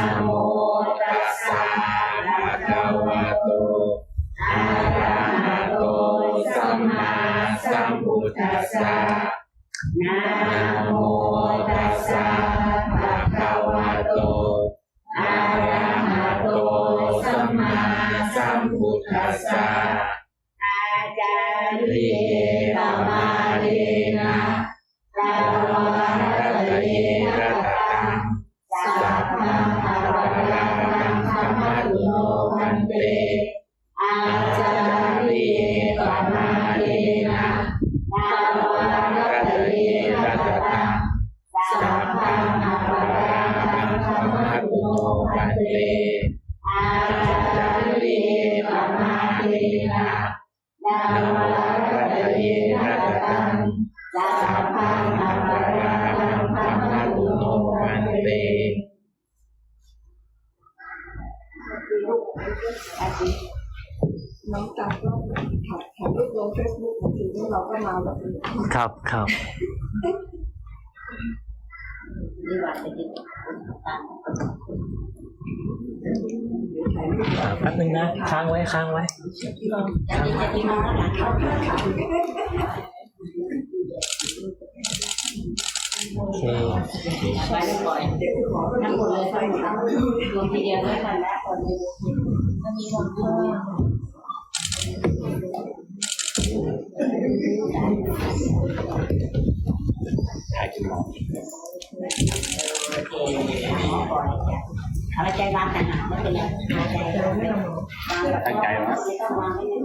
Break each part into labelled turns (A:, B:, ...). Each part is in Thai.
A: น เตอาจาริเยปมาเรนะตาวาระเยนะตังสัพพังอรหังธรรมตุโนพันเตน้องตา
B: ก็ถ่ายถ่ายรูปลงเฟซบุ๊กบางทีเราก็มาแบบนี้
C: ครับครับ
B: ถ่ายรูป
C: อ่า แป๊บนึงนะ ค้างไว้ค้างไว้โอเค
D: ไปบ่อย
B: เดี๋ยวคุณหมอก็
D: ทั้งหมดเลย
B: ไป
D: ทั้งหมด
B: ทำ
D: รวมทีเดียวด้วยกันแล้วคนนึงมันมีคนเพิ่ม
C: ถ่ายจนหมด
D: เอาใจวางแต่หาไม่เป็นไรเอาใจวางตั้งใจนะต้อางให้แน่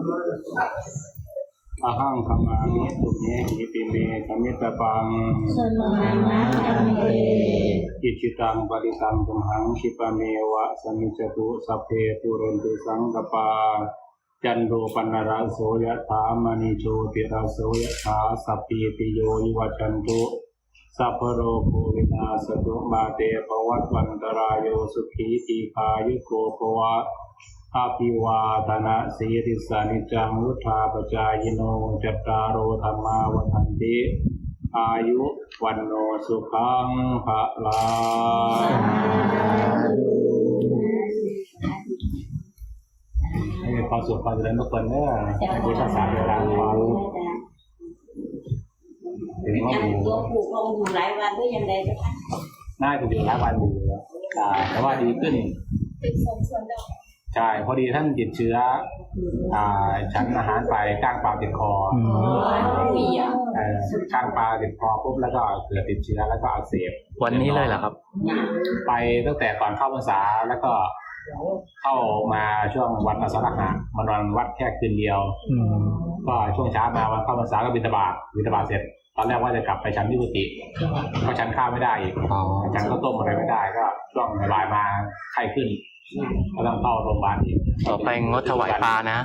E: อาหังขมามิสุเมหิปิเมสมิตปัง
D: สมานะธรรมเอ
E: อิจิตังปฏิตังตุมหังคิปเมวะสมิจตุสัพเพตุเรนตุสังกปาจันโทปนราโสยะถามณิโชติราโสยะถาสัพพิติโยวิวัจจันตุ สัพพโรโควินาสตุมาเตภวัตวันตรายโยสุขีตีคายุโกภวะอาภิวาทนาสีริสานิจังวุธาปจายโนจัตตารโอธรรมาวันติอายุวันโนสุขังภะลาให้มีความสุขความเจริญทุกคนเนอะมีภาษาเวลาความถึ งว่า
D: ยัง
E: หมู
D: ตัวผูกลงอยู่หลายวันด้วยยังไงจะพัก
E: น่าจะอยู่หลายวันอยู่อ่าแต่ว่าดีขึ้นใช่พอดีท่านติดเชื้ออ่าฉันอาหารไปก้างปลาติดคออ๋
C: อะ
E: เอ่อก้างปลาติดคอปุ๊บแล้วก็เกิดติดเชื้อแล้วก็อักเสบ
C: วันนี้เลยเหรอครับ
E: ไปตั้งแต่ก่อนเข้าพรรษาแล้วก็เข้ามาช่วงวันอาสาฬหะมันวันวัดแค่คืนเดียวก็ช่วงเช้ามาวันเข้าพรรษาก็บิณฑบาตบิณฑบาตเสร็จ ตอนแรกว่าจะกลับไปชั้นที่กุฏิก็ชั้นข้าวไม่ได้อีก
C: อ๋อ
E: ชั้นข้าวต้มอะไรไม่ได้ก็ช่วงบ่ายมาไข้ขึ้นก็ต้องเข้าโรงพยาบาลอีก
C: ต่อไปงดถวายปลานะ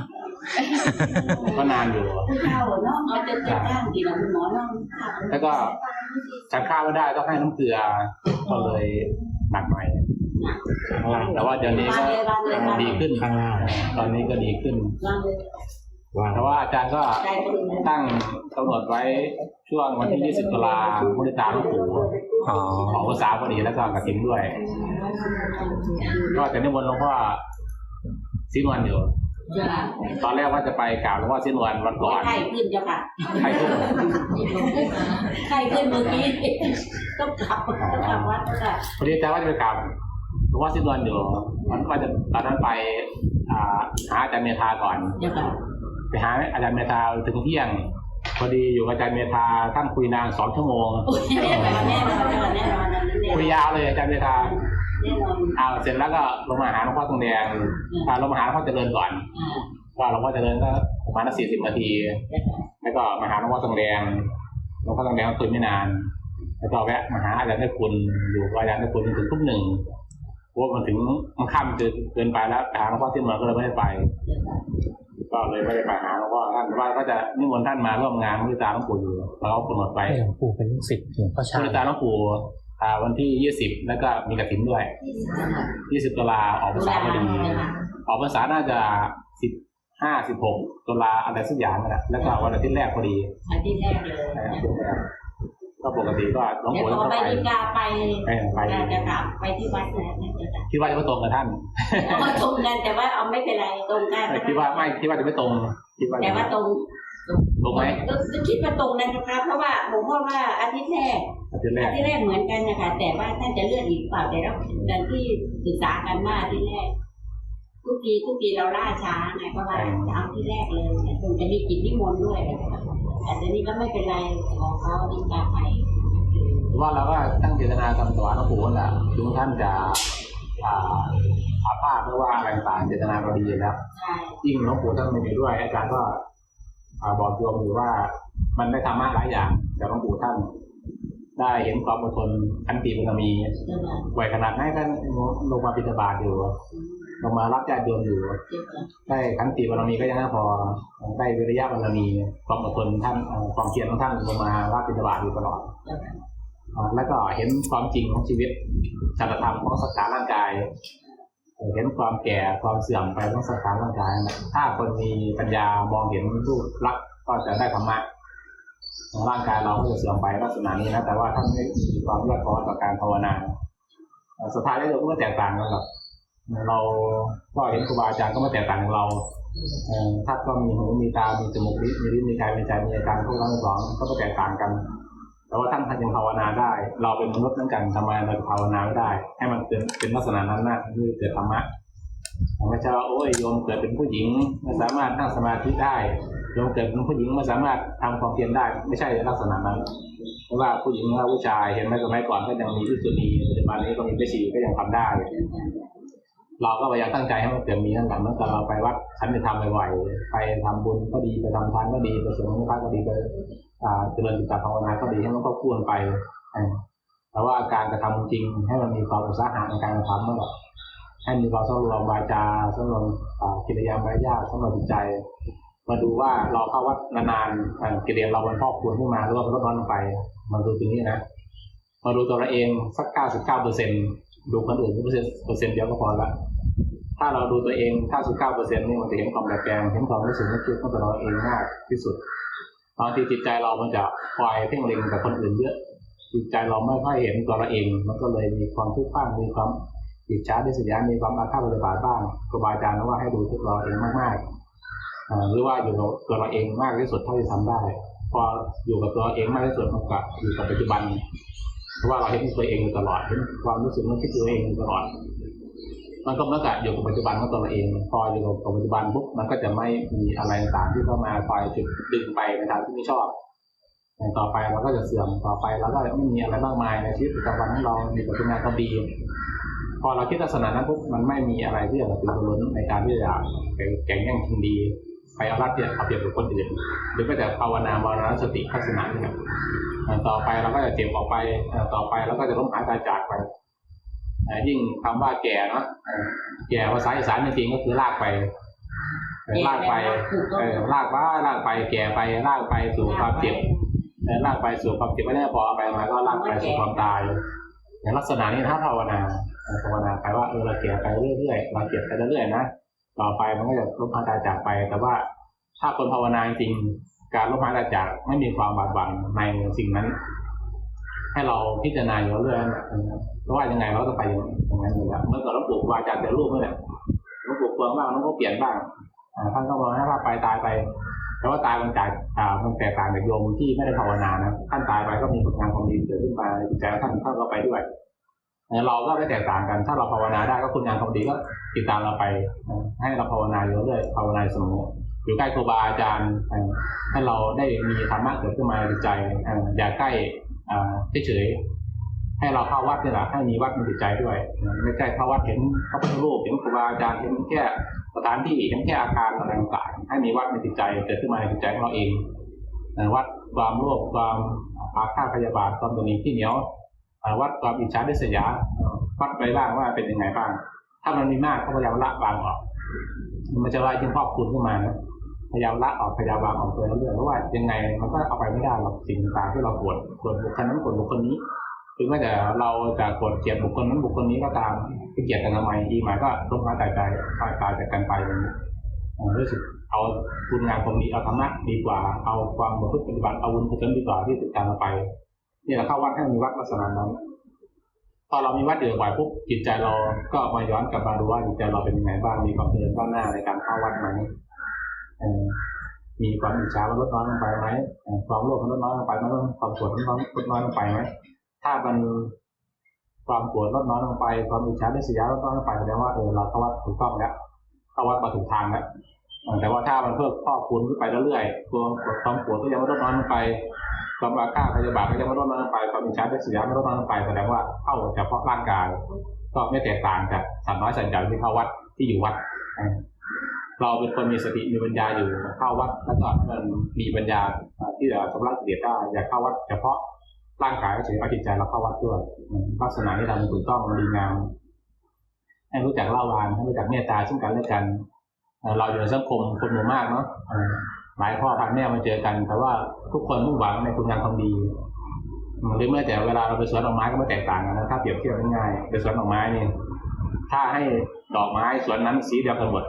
E: ก็นานอยู่
D: ข้าวน้องเอาจะจะจ้างกี่หลังหมอน้อง
E: แล้วก็ฉันข้าวไม่ได้ต้องให้น้ำเกลือก็เลยหนักหน่อยแต่ว่าเดี๋ยวนี้ก็ดีขึ้น
C: ข้างล่าง
E: ตอนนี้ก็ดีขึ้น
D: วางเลย
C: ว่าง
E: แต่ว่าอาจารย์ก็
D: ใจคนอื่น
E: ตั้งกำหนดไว้ช่วงวันที่ 20 ตุลาบริจาคหลวงปู่
C: อ๋อ
E: ของภาษาพอดีแล้วก็กระถิ่นด้วย ก็จะนิมนต์หลวงพ่อสิ้นวันอยู่
D: จะ
E: ตอนแรกว่าจะไปกราบหลวงพ่อสิ้นวันวันก่อน
D: ไข้ขึ้นเจ้าค่ะ
E: ใครขึ้น
D: ไข้ขึ้นเมื่อกี้ต้องกลับต้องกลับวัดค่ะ
E: พอดีอาจารย์ว่าจะไปกราบหลวงพ่อสิ้นวันอยู่มันว่าจะตอนนั้นไปอ่าหาอาจารย์เมธาก่อน
D: เจ้าค่ะ
E: ไปหาอาจารย์เมธาถึงเที่ยง พอดีอยู่กับอาจารย์เมธาท่านคุยนานสองชั่วโมง
D: โอ้ยแน่นอนแน่นอนแน่นอนแน่นอนแน่นอน
E: คุยยาวเลยอาจารย์เมธา
D: แน่นอน
E: เอาเสร็จแล้วก็ลงมาหาหลวงพ่อตรงแดงอ่าลงมาหาหลวงพ่อเจริญก่อน
D: อ่า
E: ว่าหลวงพ่อเจริญก็ประมาณสี่สิบนาที แล้วก็มาหาหลวงพ่อตรงแดงหลวงพ่อตรงแดงก็คุยไม่นาน แล้วก็แวะมาหาอาจารย์ได้คุณอยู่กับอาจารย์ได้คุณจนถึงทุ่มหนึ่งเพราะว่ามันถึงมันค่ำเกินเกินไปแล้วไปหาหลวงพ่อที่เมืองก็เลยไม่ได้ไป ก็เลยไม่ได้ไปหาหลวงพ่อท่านแต่ว่าก็จะนิมนต์ท่านมาร่วมงานบริจาคหลวงปู่อยู่แล้วก็กำหนดไป
C: ให้หลวงปู่เป็นลูกศิษย์หลวงพ่อชา
E: บริจาคหลวงปู่อ่าวันที่ยี่สิบแล้วก็มีกระถิ่นด้วยยี่สิบตุลาออกพรรษาพอดีออกพรรษาน่าจะสิบห้าสิบหกตุลาอะไรสักอย่างนั่นแหละแล้วก็วันอาทิตย์แรกพอดี
D: อาทิตย์แรกเลย
E: นะครับ ก็บปกติก็หลวง
D: เดี๋ยว
E: ปู่
D: พอ
E: ก็
D: ไป
E: ไป
D: ดีกาไป
E: เออไป
D: จะจะกลับไปที่วัดนะจะกลับ
E: คิดว่าจะไม่ตรงกับท่าน
D: เอามาตรงกันแต่ว่าเอาไม่เป็นไรตรงกัน
E: คิดว่าไม่คิดว่าจะไม่ตรงคิดว่า
D: แต่ว่าตรง
E: ตรงไหม
D: ก็คิดว่าตรงกันนะคะเพราะว่าหลวงพ่อว่าอาทิตย์แรก
E: อาทิตย์แร
D: อากทิตย์แรกเหมือนกันนะคะแต่ว่าท่านจะเลื่อนอีกเปล่าแต่เราดันที่ศึกษากันว่าอาทิตย์แรกทุกทีทุกทีเราล่าช้าไงเพราะว่าจะเอาที่แรกเลยคงจะมีกิจนิมนต์ด้วย แต่ตอนนี้ก็ไม่เป็นไรขอเขาดีกาไป
E: ว่าเราก็ตั้งเจตนาทำถวายหลวงปู่นั่นแหละถึงท่านจะอ่าอาภาพหรือว่าอะไรต่างๆเจตนาเราดีอยู่แล้ว
D: ใช่
E: ยิ่งหลวงปู่ท่านไม่มีด้วยอาจารย์ก็อ่าบอกโยมอยู่ว่า มันได้ทำมากหลายอย่าง แต่หลวงปู่ท่านได้เห็นความอดทนขันติบารมี
D: เรื่องนั้น
E: ไหวขนาดไหนท่านลงมาบิณฑบาตอยู่ ลงมารับญาติโยมอยู่ได้ขันติบารมีก็ยังพอได้วิริยะบารมีความอดทนท่านความเพียรของท่านลงมารับบิณฑบาตอยู่ตลอดแล้วก็เห็นความจริงของชีวิตชาตธรรมของสังขารร่างกายเห็นความแก่ความเสื่อมไปของสังขารร่างกายถ้าคนมีปัญญามองเห็นรูปลักษณ์ก็จะได้ธรรมะร่างกายเราก็จะเสื่อมไปลักษณะนี้นะแต่ว่าท่านไม่มีความยอดท้อต่อการภาวนาสุดท้ายแล้วเราก็แตกต่างกันหรอก เราก็เห็นครูบาอาจารย์ก็ม่แตกต่างเราท่านก็มีหูมีตา มีจมูกมีมีลิ้นมีกายมีใจมีอาการพวกนั้นสองก็ม่แตกต่างกัน แต่ว่าท่านท่านยังภาวนาได้ เราเป็นมนุษย์เหมือนกันทำไมเราจะภาวนาไม่ได้ ให้มันเป็นเป็นลักษณะนั้นนะคือเกิดธรรมะไม่ใช่ว่าโอ้ยโยมเกิดเป็นผู้หญิงไม่สามารถนั่งสมาธิได้โยมเกิดเป็นผู้หญิงไม่สามารถทำความเพียรได้ ไม่ใช่ลักษณะนั้นเพราะว่าผู้หญิงและผู้ชายเห็นไหมสมัยก่อนก็ยังมีที่สุนีปัจจุบันนี้ก็มีแม่ชีก็ยังทำได้ เราก็พยายามตั้งใจให้มันเกิดมีนั่นแหละเมื่อก่เราไปวัดฉันไปทำบ่อยๆไปทำบุญก็ดีไปทำทานก็ดีไปสวดมนต์พระก็ดีไปเจริญจิตตภาวนาก็ดีให้มันก็ควรไปแต่ว่าการกระทำจริงให้มันมีความอุตสาหะในการกระทำนั่นแหละให้มีความสำรวมวาจาสำรวมอ่ากิริยามารยาทสำรวมจิตใจ มาดูว่าเราเข้าวัดนานๆกิเลสเรามันพอกพูนขึ้นมาหรือว่ามันลดน้อยลงไป มาดูตรงนี้นะ มาดูตัวเราเองสักเก้าสิบเก้าเปอร์เซ็นดูคนอื่นเปอร์เซ็นต์เปอร์เซ็นต์เดียวก็พอละ ถ้าเราดูตัวเองถ้าสิบเก้าเปอร์เซ็นต์นี่มันจะเห็นความแปลกแปลงเห็นความรู้สึกนึกคิดของตัวเราเองมากที่สุดบางทีจิตใจเรามันจะคอยเพ่งเล็งกับคนอื่นเยอะ จิตใจเราไม่ค่อยเห็นตัวเราเอง มันก็เลยมีความทุกข์บ้างมีความอิจฉาดิสยามีความอาฆาตปฏิบัติบ้างครูบาอาจารย์ว่าให้ดูตัวเราเองมากๆอ่าหรือว่าอยู่กับตัวเราเองมากที่สุดเท่าที่ทำได้ พออยู่กับตัวเองมากที่สุดมันก็อยู่กับปัจจุบัน เพราะว่าเราเห็นตัวเองอยู่ตลอดเห็นความรู้สึกนึกคิดตัวเองอยู่ตลอด มันก็เมื่อกับอยู่กับปัจจุบันของตัวเราเองพออยู่กับปัจจุบันปุ๊บมันก็จะไม่มีอะไรต่างที่เข้ามาคอยจุดดึงไปในทางที่ไม่ชอบต่อไปเราก็จะเสื่อมต่อไปเราก็ไม่มีอะไรมากมายในชีวิตประจำวันของเรามีแต่คุณงานความดี พอเราคิดลักษณะนั้นปุ๊บมันไม่มีอะไรที่จะเป็นตัวล้นในการที่จะแข่งแย่งชิงดีไปเอารัดเนี่ยเอาเปรียบกับคนอื่นหรือก็จะภาวนามรณสติทัศนะนี่ยอ่าต่อไปเราก็จะเจ็บออกไปต่อไปเราก็จะล้มหายตายจากไป ยิ่งคำว่าแก่เนาะเอ่อแก่ภาษาอีสานจริงๆก็คือลากไปเออลากไปเออลากไปลากไป แก่ไปลากไปสู่ความเจ็บเออลากไปสู่ความเจ็บไม่ได้พอเอาไปมาก็ลากไปสู่ความตายในลักษณะนี้ถ้าภาวนาเออภาวนาไปว่าเออเราแก่ไปเรื่อยๆเราเจ็บไปเรื่อยๆนะต่อไปมันก็จะลบหายตายจากไป แต่ว่าถ้าคนภาวนาจริงๆการลบหายตายจากไม่มีความบาดหวั่นในสิ่งนั้น ให้เราพิจารณาอยู่เรื่อยๆนะเพราะว่ายังไงเราต้องไปอย่างนั้นอยู่แล้วเมื่อก่อนหลวงปู่ครูบาอาจารย์แต่รูปนี่แหละหลวงปู่ควงบ้างหลวงปู่เปลี่ยนบ้างอ่าท่านก็บอกให้ว่าไปตายไปแต่ว่าตายมันจากอ่ามันแตกต่างจากโยมที่ไม่ได้ภาวนานะท่านตายไปก็มีผลงานความดีเกิดขึ้นมาใจิตใจของท่านท่านก็ไปด้วยเราก็ไม่แตกต่างกัน ถ้าเราภาวนาได้ก็คุณงานความดีก็ติดตามเราไป ให้เราภาวนาอยู่เรื่อยภาวนาเสมออยู่ใกล้ครูบาอาจารย์ให้เราได้มีธรรมะเกิดขึ้นมาในจิตใจอย่าใกล้ เฉยๆให้เราเข้าวัดนี่แหละให้มีวัดในจิตใจด้วย ไม่ใช่เข้าวัดเห็นพระพุทธรูปเห็นครูบาอาจารย์เห็นแค่สถานที่เห็นแค่อาคารอะไรต่างๆให้มีวัดในจิตใจเกิดขึ้นมาในจิตใจของเราเองวัดความโลภความอาฆาตพยาบาทความตนีที่เหนียววัดความอิจฉาริษยาวัดไปบ้างว่าเป็นยังไงบ้าง ถ้ามันมีมากก็พยายามละวางออกมันจะว่ายิ่งครอบคุณขึ้นมานะ พยายามละออกพยายามวางออกตัวเรื่อยๆเพราะว่ายังไงมันก็เอาไปไม่ได้หรอกสิ่งต่างที่เราโกรธโกรธบุคคลนั้นโกรธบุคคลนี้ถึงแม้แต่เราจะโกรธเกลียดบุคคลนั้นบุคคลนี้ก็ตามเกลียดกันทำไมอีหมายก็ลบมาตายใจตายตายจากกันไปอย่างนี้รู้สึกเอาคุณงามความดีเอาธรรมะดีกว่า เอาความประพฤติปฏิบัติเอาบุญกุศลดีกว่าที่ติดตามเราไปนี่เราเข้าวัดให้มีวัดลักษณะนั้นพอเรามีวัดเดือบ่อยปุ๊บจิตใจเราก็มาย้อนกลับมาดูว่าจิตใจเราเป็นยังไงบ้างมีความเจริญก้าวหน้าในการเข้าวัดไหม มีความอิจฉาลดน้อยลงไปไหมความโลภมันลดน้อยลงไปไหมความโกรธมันลดน้อยลงไปไหมถ้ามันความโกรธลดน้อยลงไป ความอิจฉาริษยาลดน้อยลงไปแสดงว่าเออเราเข้าวัดถูกต้องแล้วเข้าวัดมาถูกทางแล้วแต่ว่าถ้ามันเพิ่มข้อคูณขึ้นไปเรื่อยๆตัวความโกรธก็ยังไม่ลดน้อยลงไปความอาฆาตพยาบาทก็ยังไม่ลดน้อยลงไปความอิจฉาริษยาไม่ลดน้อยลงไปแสดงว่าเข้าเฉพาะร่างกายก็ไม่แตกต่างจากสัตว์น้อยสัตว์ใหญ่ที่เข้าวัดที่อยู่วัด เราเป็นคนมีสติมีปัญญาอยู่เข้าวัดแล้วก็มันมีปัญญาที่จะชำระกิเลสได้อยากเข้าวัดเฉพาะร่างกายเฉยๆจิตใจเราเข้าวัดด้วยลักษณะที่ทำถูกต้องดีงามให้รู้จักเล่าวานให้รู้จักเมตตาซึ่งกันและกันเราอยู่ในสังคมคนหมู่มากเนาะหลายพ่อพันแม่มาเจอกัน แต่ว่าทุกคนมุ่งหวังในคุณงามความดีหรือเมื่อแต่เวลาเราไปสวนดอกไม้ก็ไม่แตกต่างกันนะถ้าเปรียบเทียบง่ายๆไปสวนดอกไม้นี่ถ้าให้ดอกไม้สวนนั้นสีเดียวกันหมด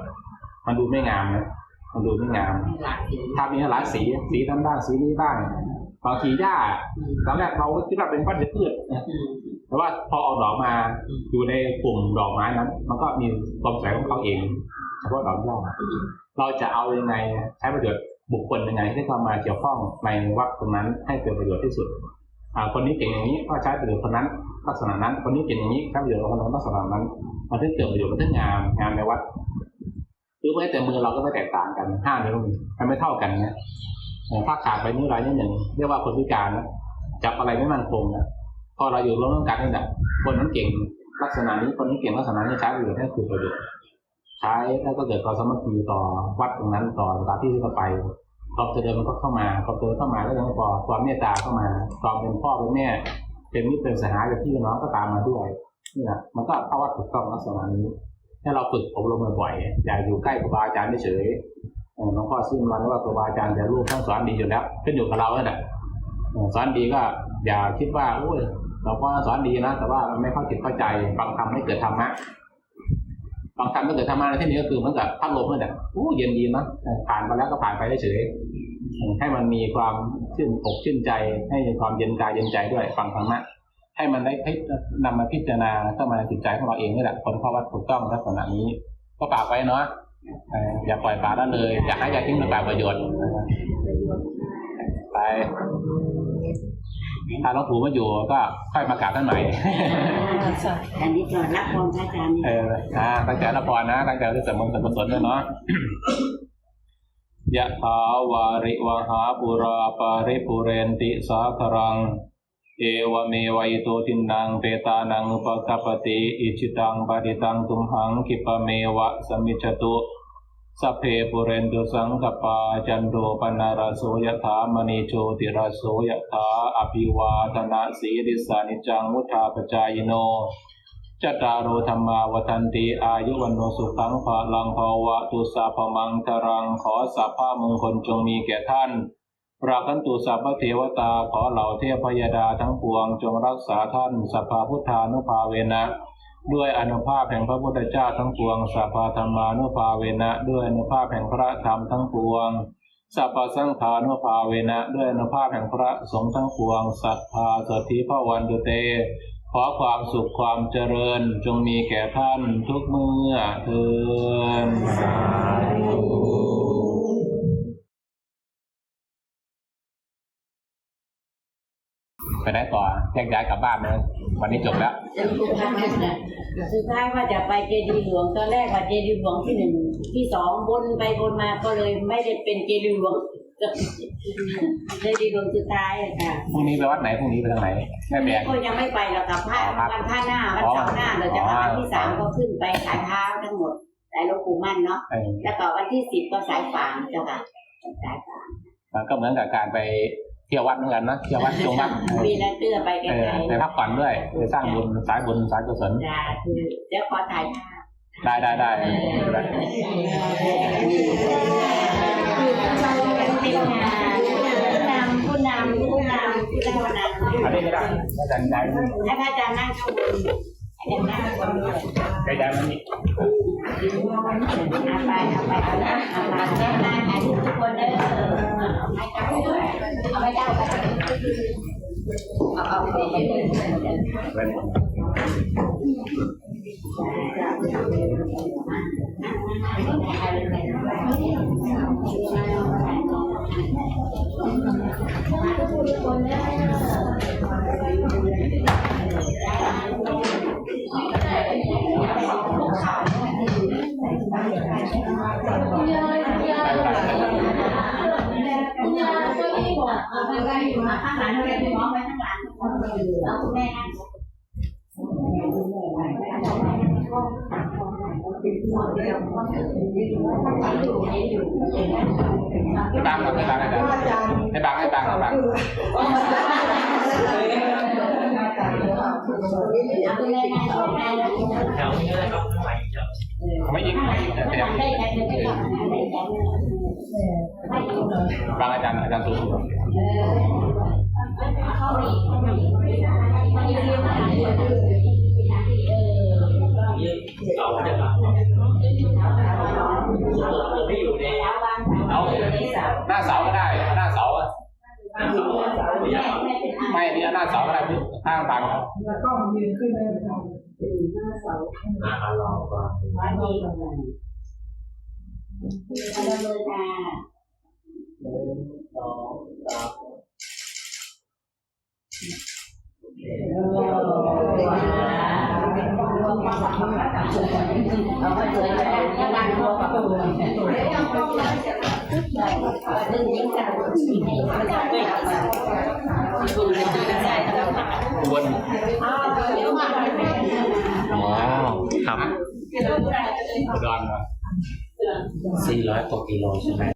E: มันดูไม่งามนะมันดูไม่งาม
D: หลากสี
E: ถ้ามีหลายสี สีนั้นบ้างสีนี้บ้างบางทีหญ้าตอนแรกเราก็คิดว่าเป็นวัชพืชนะ
D: อืม
E: แต่ว่าพอออกดอกมาอยู่ในกลุ่มดอกไม้นั้น มันก็มีความสวยของเขาเองเฉพาะดอกหญ้าเราจะเอายังไงใช้ประโยชน์บุคคลยังไงที่เข้ามาเกี่ยวข้องในวัดตรงนั้นให้เกิดประโยชน์ที่สุดอ่าคนนี้เก่งอย่างนี้ก็ใช้ประโยชน์คนนั้นลักษณะนั้น คนนี้เก่งอย่างนี้ใช้ประโยชน์คนนั้นลักษณะนั้นมันถึงเกิดประโยชน์มันถึงงามงามในวัดห รือแม้แต่มือเราก็ไม่แตกต่างกันห้านิ้วมันไม่เท่ากันนะถ้าขาดไปนิ้วใดนิ้วหนึ่งเรียกว่าคนพิการนะจับอะไรไม่มั่นคงนะพอเราอยู่ร่วมกันนี่แหละคนนั้นเก่งลักษณะนี้คนนี้เก่งลักษณะนี้ใช้ประโยชน์ให้เกิดประโยชน์ใช้แล้วก็เกิดความสมัคคีต่อวัดตรงนั้นต่อสถานที่ที่เราไปความเจริญมันก็เข้ามาความเจริญเข้ามาแล้วยังไม่พอความเมตตาเข้ามาความเป็นพ่อเป็นแม่ เป็นมิตรเป็นสหายเป็นพี่เป็นน้องก็ตามมาด้วยนี่นะมันก็เข้าวัดถูกต้องลักษณะนี้ ให้เราฝึกอบรมบ่อยๆอย่าอยู่ใกล้ครูบาอาจารย์เฉยๆเออหลวงพ่อซึ่งมันว่าครูบาอาจารย์จะรู้ทั้งสอนดีอยู่แล้วขึ้นอยู่กับเราเนี่ยแหละสอนดีก็อย่าคิดว่าโอ้ยหลวงพ่อสอนดีนะแต่ว่ามันไม่เข้าจิตเข้าใจฟังธรรมให้เกิดธรรมะฟังธรรมให้เกิดธรรมะในที่นี้ก็คือเหมือนกับพัดลมนั่นแหละโอ้เย็นดีนะผ่านไปแล้วก็ผ่านไปเฉยให้มันมีความชื่นอกชื่นใจ ให้ความเย็นกายเย็นใจด้วยฟังธรรมะ ให้มันได้พิจนำมาพิจารณาเข้ามาในจิตใจของเราเองนี่แหละคนเข้าวัดถูกต้องลักษณะนี้ ก็ฝากไว้เนาะเอ่ออย่าปล่อยปละละเลยอยากให้อยาทิ้งหรือเปล่าประโยชน์นะครับไปถ้าหลวงปู่ไมาอยู่ก็ค่อยมากราบท่านใหม่
D: อันนี้ก่อนรับพรพระอาจารย์นี่
E: เอออ่าตั้งใจละพรนะตั้งใจจะเสริมมงคลกุศลด้วยเนาะยะถาวาริวหาปุราปาริปุเรนติสาครัง เอวเมวัยโตทินังเปตานังอุปกปติอิชิตังปฏิตังตุมหังคิปะเมวะสมิจตุสเพปุเรนตุสังกปาจันโดปนาราโสยถามณีโชติราโสยถาอภิวาทนาสีริสานิจังมุทาปจายโนจตารโธรรมาวันติอายุวันโนสุขังภาลังภาวะตุสาพมังครังขอสัพพะมงคลจงมีแก่ท่าน ราคันตุสัพพเทวตาขอเหล่าเทพยดาทั้งปวง จงรักษาท่านสัพพะพุทธานุภาเวนะ ด้วยอนุภาพแห่งพระพุทธเจ้าทั้งปวงสัพพะธรรมานุภาเวนะ ด้วยอนุภาพแห่งพระธรรมทั้งปวงสัพพะสังฆานุภาเวนะ ด้วยอนุภาพแห่งพระสงฆ์ทั้งปวง สัทธาสถิพระวันตุเต ขอความสุขความเจริญจงมีแก่ท่านทุกเมื่อเทิน ไปไหนต่อแยกย้ายกลับบ้านเลยวันนี้จบแล้ว
D: สุดท้ายว่าจะไปเจดีย์หลวงตอนแรกว่าเจดีย์หลวงที่หนึ่งที่สองบนไปบนมาก็เลยไม่ได้เป็นเจดีย์หลวงเจดีย์หลวงสุดท้ายอะค่ะ
E: พรุ่งนี้ไปวัดไหนพรุ่งนี้ไปทางไหนแม่แบก
D: ก็ยังไม่ไปหรอกกับพระวันพระหน้าวันเสาร์หน้าเราจะมาวันที่สามก็ขึ้นไปสายเท้าทั้งหมดสายหลวงปู่มั่นเนาะ
E: เออ
D: แล้วก็วันที่สิบก็สายฝางเจ้าค่ะสายฝาง
E: มันก็เหมือนกับการไป เที่ยววัดเหมือนกันนะเที่ยววัดจงวัด
D: มีนัดเตื้อไปไก
E: เออ
D: ล
E: ไปพักผ่อนด้วยไปสร้างบุญสายบุญสายกุศล
D: ๆจ้าคือเดี๋ยวขอถ่ายภาพ
E: ได้ได้ได้
D: ผู้นำผู้นำผู้นำผู้นำ
E: อันนี้ไม่ได้อาจารย์ย้ายมัน
D: ให้พระอาจารย์นั่งข้างบนอาจารย์นั่งข้างบนด้วย
E: ย้ายมันนี่
D: เอาไปเอาไปเอานะเอาไปแม่นายถ่ายรูปทุกคนเด้อเอาไปจ้าด้วยเอาไปเจ้าไป
F: เอาเอาไปเอง
G: เว้น
D: เอาไปไว้อยู่ข้างหลังเลยพี่น้องไว้เอาคุณแม่นั่ง
E: ให้า
D: แม่นั่งแถ
H: วนี้เลยครับไหวเบั
E: งอาจารย์อาจารย์สูง
D: เข้าอีกเข้าอีกมันยืนยืนมาเออ
H: เก่าจะหลับไม่อยู่ใน
E: เอาหน้าเสาก็ได้ หน้าเสาอะ
D: แม่แม่เป็นอะไร
E: ไม่นี่หน้าเสาก็ได้ข้างบัง
F: แล้วก็ยืนขึ้นได้ไหมครับ
H: อ่าเราก็
D: วันนี้กำลัง เอาเลยค่ะ
H: สองสาม
D: เอาไปเลยแล้ววางตัวกับตัวเรื่องนี้กันให้มันจะไม่รับคุณจะเจอได้แล้วค่ะ
E: บน
D: เดี๋ยวมา
H: อ๋อครับ
E: อุดรมา
H: สี่ร้อยกว่ากิโลใช่ไหม